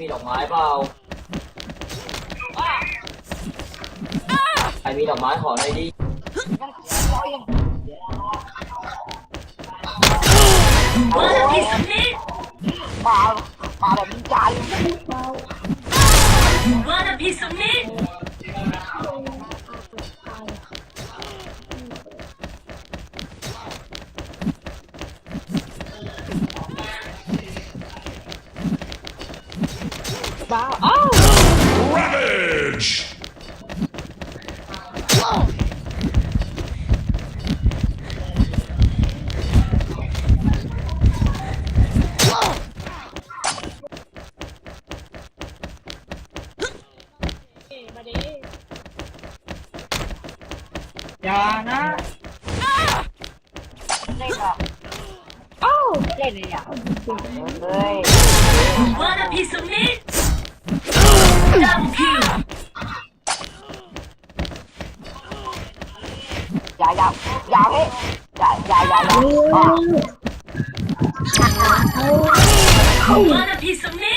มีดอกไม้เปล่าใครมีดอกไม้ขอหน่อยดิมามาแบบนินจาเลย Wanna piece of me? บ้าอ้าว Ravage! มาดิอย่านะเล่นอะอ้าวเล่นเลยอะเฮ้ย Wanna piece of me? อย่าอย่าอย่าเฮ้ยอย่าอย่าอย่าอย่าอะ Wanna piece of me?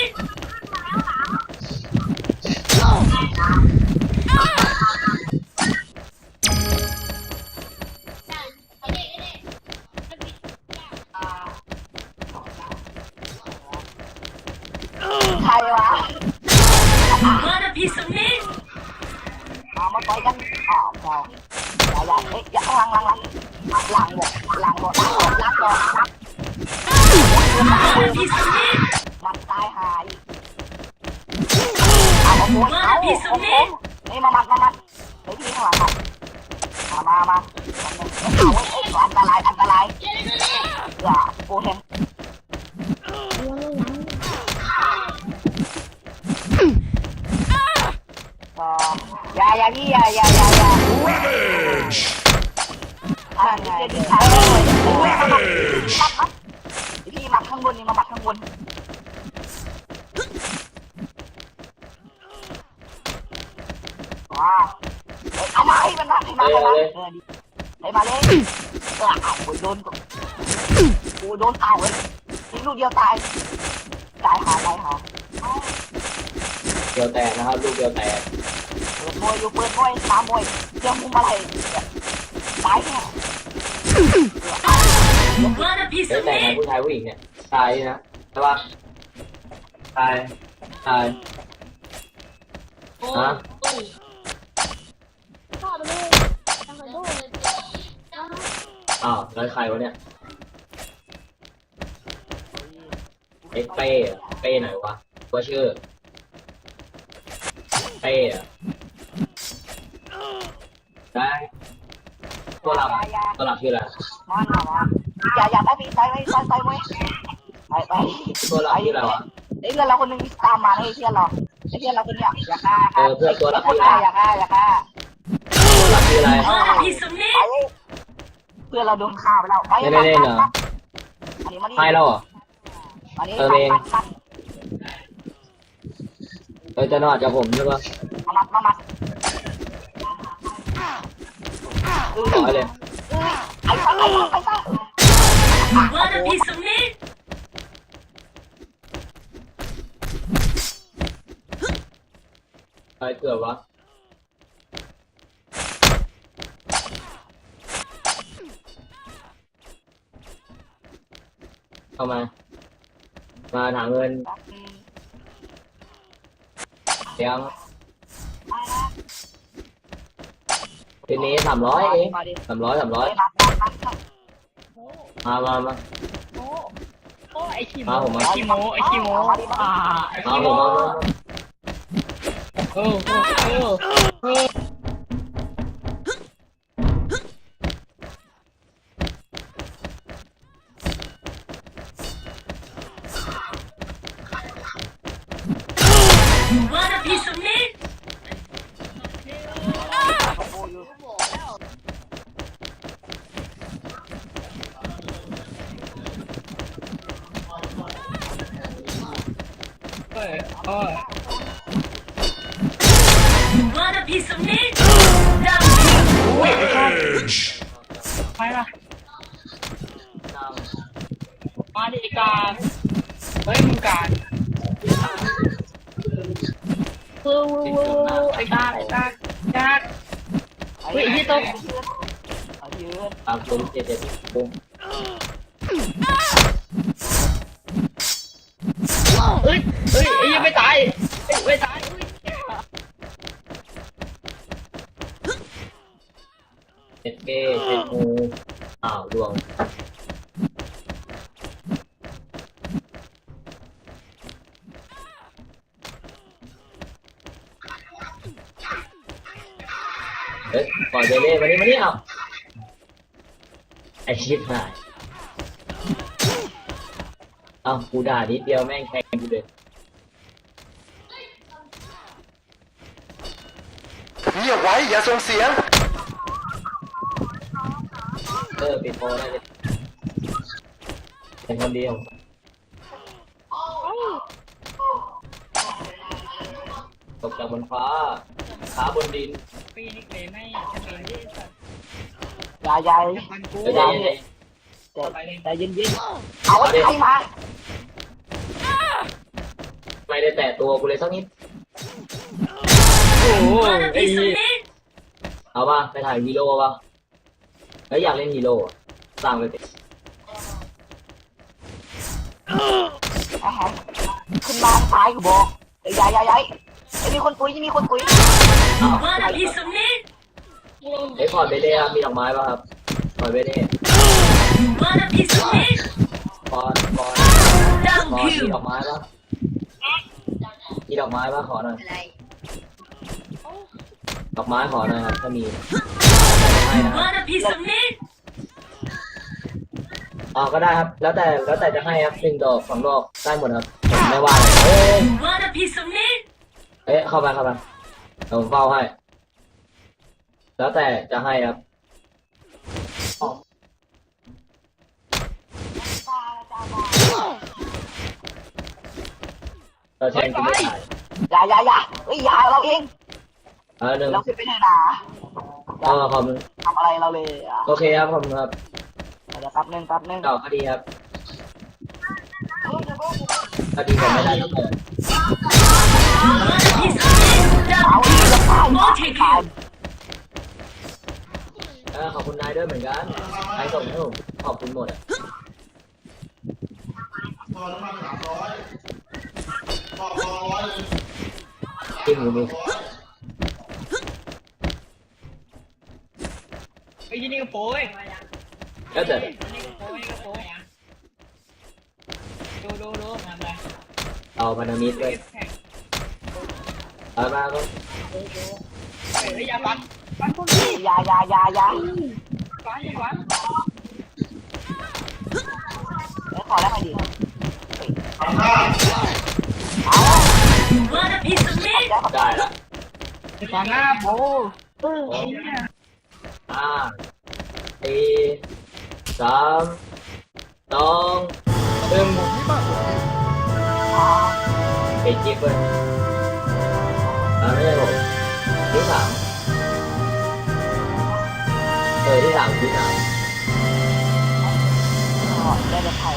หลังหมดหลังหมดหลังหมดหลังหมดหลัง Wanna piece of me? มันตายหายเอาโอ้โหเอาโอ้โหนี่มามัดมามัดเฮ้ยพี่ข้างหลังอะมามามาเอาเอ้ยอันตรายอันตรายอย่ากูเห็นก็อย่าอย่าพี่อย่าอย่าอย่าอย่า Ravage! อ่าไงเดี๋ย Rampage! พี่มัดข้างบนนี่มามัดข้างบนว้าเอามาให้มันมาให้มาให้มาเออดีให้มาเลยเออเอาโอ้ยโดนกูโดนเอาเลยทีลูกเดียวตายตายหาตายหาเดียวแตกนะครับลูกเดียวแตกเปิดมวยอยู่เปิดมวยตามมวยเจ้ามุมอะไรตายแน่ Wanna piece เดียว of แตกน me? ผู้ชายผู้หญิงเนี่ยตายนะใช่ปะตายตายฮะอ้าวแล้วใครวะเนี่ยไอ้เป้อะเป้ไหนวะว่าชื่อเป้อะได้ ตัวหลับตัวหลับชื่ออะไรมันมาอย่าอย่าได้ปีตายไว้ตายตายไว้ไปไปตัวหลับชื่ออะไรวะไอ้เพื่อนเราคนนึงตามมาไอ้เพื่อนเราไอ้เพื่อนเราคนเนี้ยอย่าฆ่าเออเพื่อนตัวหลับอย่าฆ่าอย่าฆ่าอย่าฆ่าตัวหลับชื่ออะไร Wanna piece of me? ไปเพื่อนเราโดนฆ่าไปแล้วไปเน่เน่ๆเหรออันนี้มาดิให้แล้วเหรออันนี้เออเองมัดมัดเออจะนอนจากผมใช่ปะ ขอให้เลยไอ้ซะไอ้ซะไอ้ซะ Wanna piece of me? ใครเกิดวะเข้ามา มาถามเงินเสียง ทีนี้สามร้อยเองมาดิสามร้อยสามร้อยมัดมัดมัดมัดมามามาโอ้ไอขี้โมมาผมมา ไอขี้โมไอขี้โมอ่าไอมาขี้ผโมมมามา เออเออเออ เออเออ Wanna piece of meat! Rampage! ไปละมาดิการเฮ้ยมึงการเออไอ้ตาไอ้ตาจ้าเฮ้ยพี่ตกเอาเยืนตามตัวเจ็ดเจ็ดปุ๊บ เอ้ยเอ้ยไอ้ยังไม่ตายเอ้ยไม่ตายเอ้ยเจ็ดเก้เจ็ดงูอ้าวดวงเฮ้ยปล่อยเบเล่มานี่มานี่เอาไอชิปหาย อ้ากูด่านิดเดียวแม่งแทงกูเลยเงียบไว้อย่าส่งเสียง เออปิดโพได้เลยเป็นคนเดียวตกจากบนฟ้าขาบนดินปีนี้เกไม่จะเป็นที่สัตว์ยายยายมันกูเดี๋ยวเดี๋ยวเดี๋ยวใจเย็นเย็นๆเอาไอ้ใครมา ไม่ได้แตะตัวกูเลยสักนิด โอ้โห Wanna ไอ้ be some meat? เอาป่ะไปถ่ายฮีโร่ป่ะแล้วอยากเล่นฮีโร่อะสั่งไปสิอาหารขึ้นมาซ้ายกูบอกไอ้ยายยายยายไอ้มีคนคุยมีคนคุยอ้าว Wanna be some meat? ไอ้พอร์ตเบเล่ครับมีดอกไม้ป่ะครับพอร์ตเบเล่ Wanna be some meat? พอร์ตพอร์ต Down พอร์ตมี you. ดอกไม้ป่ะ มีดอกไม้ป่ะขอหน่อยดอกไม้ขอหน่อยครับถ้ามีให้นะครับ Wanna be some meat? อ๋อก็ได้ครับ แล้วแต่แล้วแต่จะให้ครับหนึ่งดอกสองดอกได้หมดครับผมไม่ว่าเลยเอ้ย Want a piece of me? เอ๊ะเข้าไปเข้าไปเดี๋ยวผมเฝ้าให้ แล้วแต่จะให้ครับ เราเชนกูไม่ถ่ายยายยายยายเฮ้ยยายเราเอง เออหนึ่งเราขึ้นไปไหนนาเออขอบคุณทำอะไรเราเลยอะโอเคครับขอบคุณครับเดี๋ยวแป๊บนึงแป๊บนึงเก่าคดีครับคดีผมไม่ได้ต้องเปิด Wanna be some meat? เอา Down อีกแล้วตาย Multi ตาย kill. เออขอบคุณนายด้วยเหมือนกันใครส่งให้ผมขอบคุณหมดอะ จริงหรือไม่ไอ้ยี่นี่ก็โป้ยแล้วแต่นี่ก็โป้ยก็โป้ยดูดูดูมาเลยเอาพันธมิตรด้วยแข่งเอามาก็ดูดูเฮ้ยอย่าฟันฟันคนยายยายยายยายฟันฟันเดี๋ยวขอแล้วไงดี ฟันหน้าโป้โอ้ห้าสี่สามสองหนึ่งเฮ้ยจิ๊บเว้ยอ่าไม่ใช่ผมที่สามเออที่สามที่สามได้เดี๋ยวใคร